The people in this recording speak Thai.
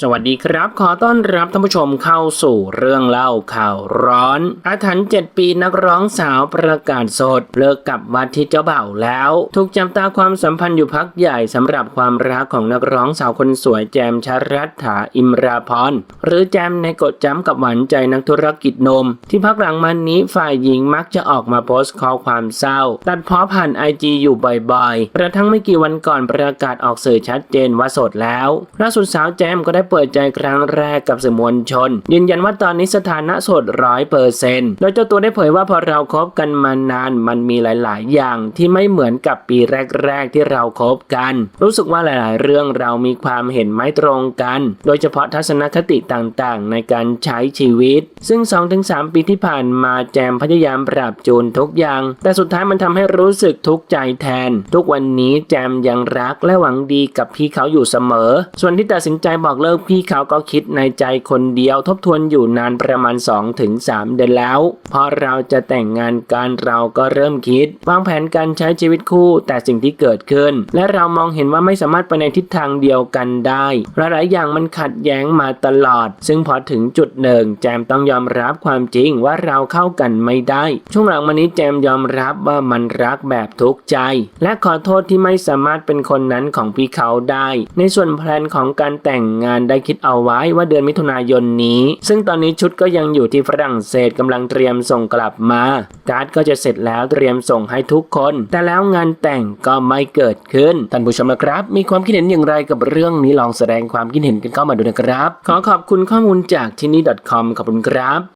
สวัสดีครับ ขอต้อนรับท่านผู้ชมเข้าสู่เรื่องเล่าข่าวร้อน อาถรรพ์7ปีนักร้องสาวประกาศสด เลิกกับวัดที่เจ้าเบ่าแล้ว ถูกจับตาความสัมพันธ์อยู่พักใหญ่สำหรับความรักของนักร้องสาวคนสวยแจมชรัตถาอิมราพรหรือแจมในกฎจำกับหวานใจนักธุรกิจนม ที่พักหลังมานี้ฝ่ายหญิงมักจะออกมาโพสต์ข้อความเศร้า ตัดเพ้อผ่านไอจีอยู่บ่อยๆกระทั่งไม่กี่วันก่อนประกาศออกสื่อชัดเจนว่าโสดแล้วล่าสุดสาวแจมก็ได้เปิดใจครั้งแรกกับสื่อมวลชน ยืนยันว่าตอนนี้สถานะโสดร้อยเปอร์เซนต์โดยเจ้าตัวได้เผยว่าพอเราคบกันมานานมันมีหลาย ๆ อย่างที่ไม่เหมือนกับปีแรก ๆ ที่เราคบกัน รู้สึกว่าหลาย ๆ เรื่องเรามีความเห็นไม่ตรงกัน โดยเฉพาะทัศนคติต่าง ๆ ในการใช้ชีวิต ซึ่ง 2-3 ปีที่ผ่านมาแจมพยายามปรับจูนทุกอย่าง แต่สุดท้ายมันทำให้รู้สึกทุกข์ใจแทน ทุกวันนี้แจมยังรักและหวังดีกับพี่เขาอยู่เสมอ ส่วนที่ตัดสินใจบอกเลิกพี่เขาก็คิดในใจคนเดียวทบทวนอยู่นานประมาณ 2-3เดือนแล้วพอเราจะแต่งงานกันเราก็เริ่มคิด วางแผนการใช้ชีวิตคู่แต่สิ่งที่เกิดขึ้น และเรามองเห็นว่าไม่สามารถไปในทิศทางเดียวกันได้หลายๆอย่างมันขัดแย้งมาตลอด ซึ่งพอถึงจุดหนึ่งแจมต้องยอมรับความจริงว่าเราเข้ากันไม่ได้ ช่วงหลังมานี้แจมยอมรับว่ามันรักแบบทุกข์ใจ และขอโทษที่ไม่สามารถเป็นคนนั้นของพี่เขาได้ ในส่วนแพลนของการแต่งงานได้คิดเอาไว้ว่าเดือนมิถุนายนนี้ ซึ่งตอนนี้ชุดก็ยังอยู่ที่ฝรั่งเศสกำลังเตรียมส่งกลับมา การ์ดก็จะเสร็จแล้วเตรียมส่งให้ทุกคน แต่แล้วงานแต่งก็ไม่เกิดขึ้น ท่านผู้ชมนะครับ มีความคิดเห็นอย่างไรกับเรื่องนี้ลองแสดงความคิดเห็นกันเข้ามาดูนะครับ ขอขอบคุณข้อมูลจากที่นี่ .com ขอบคุณครับ